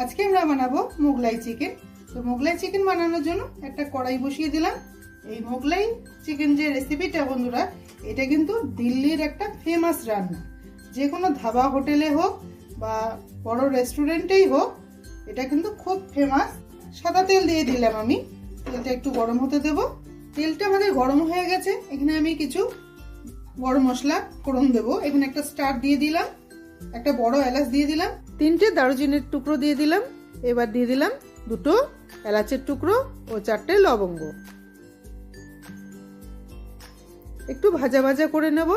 আজকে আমরা বানাবো মোগলাই চিকেন। তো মোগলাই চিকেন বানানোর জন্য একটা কড়াই বসিয়ে দিলাম। এই মোগলাই চিকেন যে রেসিপিটা বন্ধুরা, এটা কিন্তু দিল্লির একটা ফেমাস রান্না। যে কোনো ধাবা হোটেলে হোক বা বড় রেস্টুরেন্টেই হোক, এটা কিন্তু খুব ফেমাস সাদা তেল দিয়ে দিলাম আমি। তেলটা একটু গরম হতে দেব। তেলটা আমাদের গরম হয়ে গেছে। এখানে আমি কিছু গরম মশলা ফোড়ন দেবো। এখানে একটা স্টার দিয়ে দিলাম। একটা বড় এলাচ দিয়ে দিলাম, তিনটে দারুচিনির টুকরো দিয়ে দিলাম, এবার দিয়ে দিলাম দুটো এলাচের টুকরো ও চারটে লবঙ্গ। একটু ভাজা ভাজা করে নেব।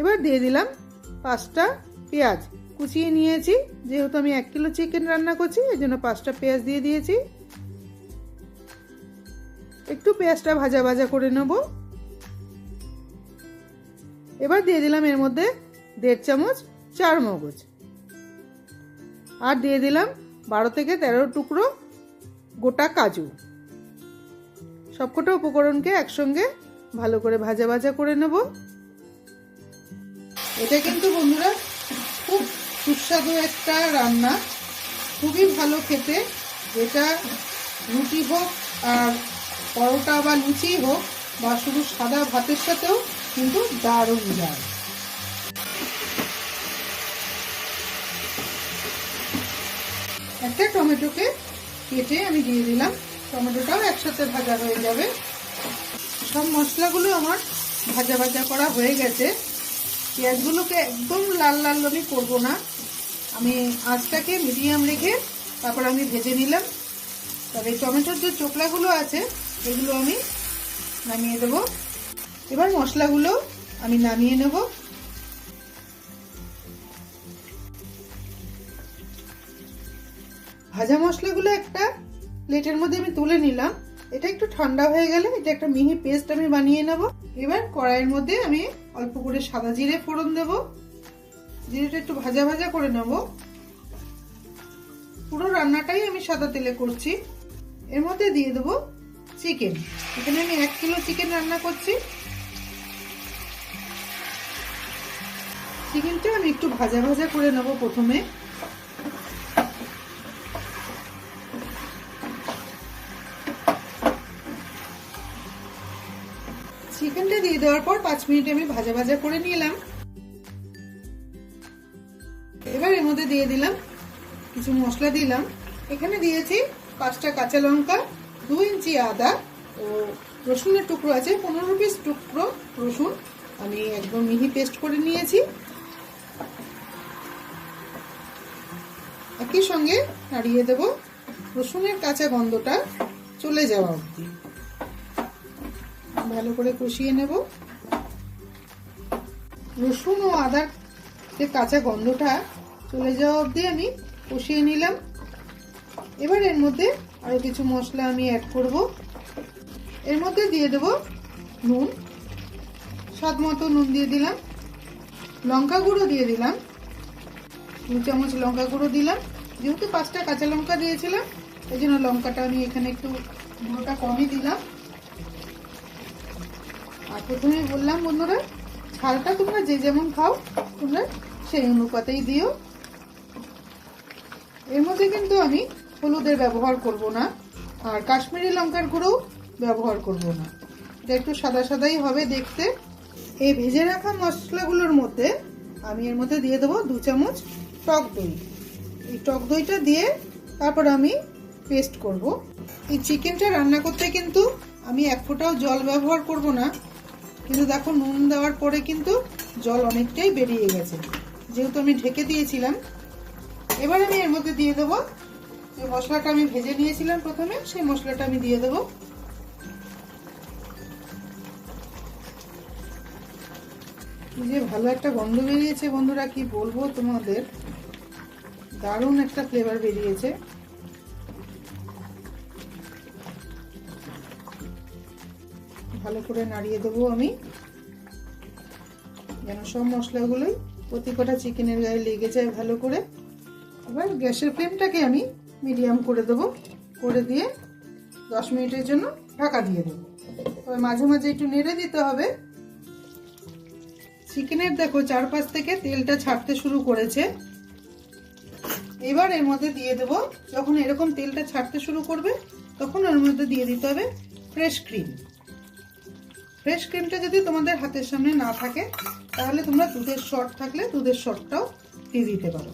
এবার দিয়ে দিলাম পাঁচটা পেঁয়াজ। কুচিয়ে নিয়েছি, যেহেতু আমি এক কিলো চিকেন রান্না করছি, এই জন্য পাঁচটা পেঁয়াজ দিয়ে দিয়েছি। একটু পেঁয়াজটা ভাজা ভাজা করে নেব। এবার দিয়ে দিলাম এর মধ্যে দেড় চামচ চার মগজ। আর দিয়ে দিলাম বারো থেকে তেরো টুকরো গোটা কাজু। সবকটা উপকরণকে একসঙ্গে ভালো করে ভাজা ভাজা করে নেব। এটা কিন্তু বন্ধুরা খুব সুস্বাদু একটা রান্না। খুবই ভালো খেতে। যেটা রুটি হোক আর পরোটা বা লুচি হোক বা শুধু সাদা ভাতের সাথেও কিন্তু দারুণ যায়। একটা টমেটোকে কেটে আমি দিয়ে দিলাম। টমেটোটাও একসাথে ভাজা হয়ে যাবে। সব মশলাগুলো আমার ভাজা ভাজা করা হয়ে গেছে। পেঁয়াজগুলোকে একদম লাল লাল আমি করব না। আমি আঁচটাকে মিডিয়াম রেখে তারপর আমি ভেজে নিলাম। তবে টমেটোর যে চোকলাগুলো আছে, এগুলো আমি নামিয়ে দেব। এবার মশলাগুলো আমি নামিয়ে নেব। ভাজা মশলাগুলো একটা প্লেটের মধ্যে আমি তুলে নিলাম। এটা একটু ঠান্ডা হয়ে গেলে এটা একটা মিহি পেস্ট আমি বানিয়ে নেব। এবার কড়াইয়ের মধ্যে আমি অল্প করে সাদা জিরে ফোড়ন দেব। জিরেটা একটু ভাজা ভাজা করে নেব। পুরো রান্নাটাই আমি সাদা তেলে করছি। এর মধ্যে দিয়ে দেবো চিকেন। এখানে আমি এক কিলো চিকেন রান্না করছি। চিকেনটা আমি একটু ভাজা ভাজা করে নেব প্রথমে। চিকেনটা দিয়ে দেওয়ার পর পাঁচ মিনিট আমি ভাজা ভাজা করে নিলাম। এবার এর মধ্যে দিয়ে দিলাম কিছু মশলা দিলাম। এখানে দিয়েছি পাঁচটা কাঁচা লঙ্কা, দু ইঞ্চি আদা ও রসুনের টুকরো আছে, পনেরো পিস টুকরো রসুন। আমি একদম মিহি পেস্ট করে নিয়েছি। একই সঙ্গে নাড়িয়ে দেব। রসুনের কাঁচা গন্ধটা চলে যাওয়া অবধি। ভালো করে কষিয়ে নেব। রসুন ও আদার যে কাঁচা গন্ধটা চলে যাওয়া অবধি আমি কষিয়ে নিলাম। এবার এর মধ্যে আরও কিছু মশলা আমি অ্যাড করব। এর মধ্যে দিয়ে দেব নুন। স্বাদ মতো নুন দিয়ে দিলাম। লঙ্কা গুঁড়ো দিয়ে দিলাম। দু চামচ লঙ্কা গুঁড়ো দিলাম। যেহেতু পাঁচটা কাঁচা লঙ্কা দিয়েছিলাম এই জন্য লঙ্কাটা আমি এখানে একটু গুঁড়োটা কমই দিলাম। আর প্রথমে বললাম, বন্ধুরা, ঝালটা তোমরা যে যেমন খাও, তোমরা সেই অনুপাতেই দিও। এর মধ্যে কিন্তু আমি হলুদের ব্যবহার করব না, আর কাশ্মীরি লঙ্কার গুঁড়োও ব্যবহার করব না। এটা একটু সাদা সাদাই হবে দেখতে। এই ভেজে রাখা মশলাগুলোর মধ্যে আমি এর মধ্যে দিয়ে দেবো দু চামচ টক দই। এই টক দইটা দিয়ে তারপর আমি পেস্ট করব। এই চিকেনটা রান্না করতে কিন্তু আমি এক ফোঁটাও জল ব্যবহার করব না। কিন্তু দেখো, নুন দেওয়ার পরে কিন্তু জল অনেকটাই বেরিয়ে গেছে। যেহেতু আমি ঢেকে দিয়েছিলাম, এবার আমি এর মধ্যে দিয়ে দেবো যে মশলাটা আমি ভেজে নিয়েছিলাম প্রথমে, সেই মশলাটা আমি দিয়ে দেবো। যে ভালো একটা গন্ধ বেরিয়েছে বন্ধুরা, কি বলব তোমাদের? দারুণ একটা ফ্লেভার বেরিয়েছে। ভালো করে নাড়িয়ে দেবো আমি। যেন সব মশলাগুলোই প্রতি কটা চিকেনের গায়ে লেগে যায় ভালো করে। এবার গ্যাসের ফ্লেমটাকে আমি মিডিয়াম করে দেবো। করে দিয়ে দশ মিনিটের জন্য ঢাকা দিয়ে দেবো। তবে মাঝে মাঝে একটু নেড়ে দিতে হবে। চিকেনের দেখো চারপাশ থেকে তেলটা ছাড়তে শুরু করেছে। এবার এর মধ্যে দিয়ে দেবো, যখন এরকম তেলটা ছাড়তে শুরু করবে, তখন এর মধ্যে দিয়ে দিতে হবে ফ্রেশ ক্রিম ফ্রেশ ক্রিমটা যদি তোমাদের হাতের সামনে না থাকে, তাহলে তোমরা দুধের শর্ট থাকলে দুধের শর্টটাও দিয়ে দিতে পারো।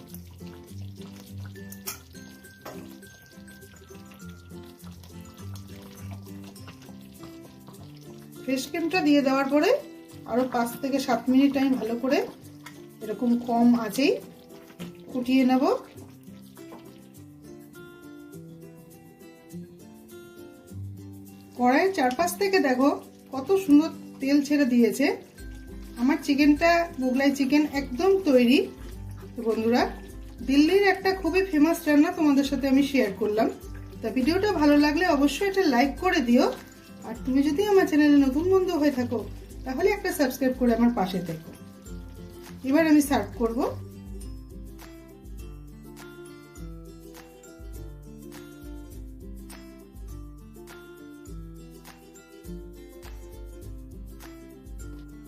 ফ্রেশ ক্রিমটা দিয়ে দেওয়ার পরে আরও পাঁচ থেকে সাত মিনিট আমি ভালো করে এরকম কম আছেই ফুটিয়ে নেব। কড়াইয়ের চারপাশ থেকে দেখো কত সুন্দর তেল ছেড়ে দিয়েছে। আমার চিকেনটা, মোগলাই চিকেন একদম তৈরি। বন্ধুরা, দিল্লির একটা খুবই ফেমাস রান্না তোমাদের সাথে আমি শেয়ার করলাম। তা ভিডিওটা ভালো লাগলে অবশ্যই এটা লাইক করে দিও। আর তুমি যদি আমার চ্যানেলে নতুন বন্ধু হয়ে থাকো, তাহলে একটা সাবস্ক্রাইব করে আমার পাশে থেকো। এবার আমি সার্ভ করব।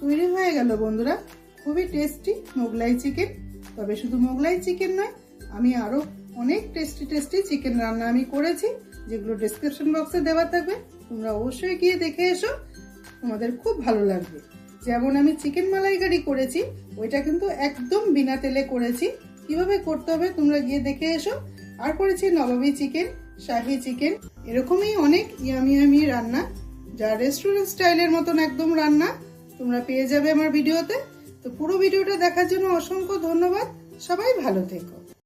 তৈরি হয়ে গেল বন্ধুরা। খুবই টেস্টি মোগলাই চিকেন তবে শুধু মোগলাই চিকেন নয়, আমি আরও অনেক টেস্টি টেস্টি চিকেন রান্না আমি করেছি, যেগুলো ডিসক্রিপশন বক্সে দেওয়া থাকবে। তোমরা অবশ্যই গিয়ে দেখে এসো, তোমাদের খুব ভালো লাগবে। যেমন আমি চিকেন মালাইকারি করেছি, ওইটা কিন্তু একদম বিনা তেলে করেছি। কীভাবে করতে হবে তোমরা গিয়ে দেখে এসো। আর করেছি নবাবী চিকেন শাহি চিকেন এরকমই অনেক ইয়ামি ইয়ামি রান্না, যা রেস্টুরেন্ট স্টাইলের মতন একদম রান্না। তোমরা পেয়ে যাবে আমার ভিডিওতে। তো পুরো ভিডিওটা দেখার জন্য অসংখ্য ধন্যবাদ। সবাই ভালো থেকো।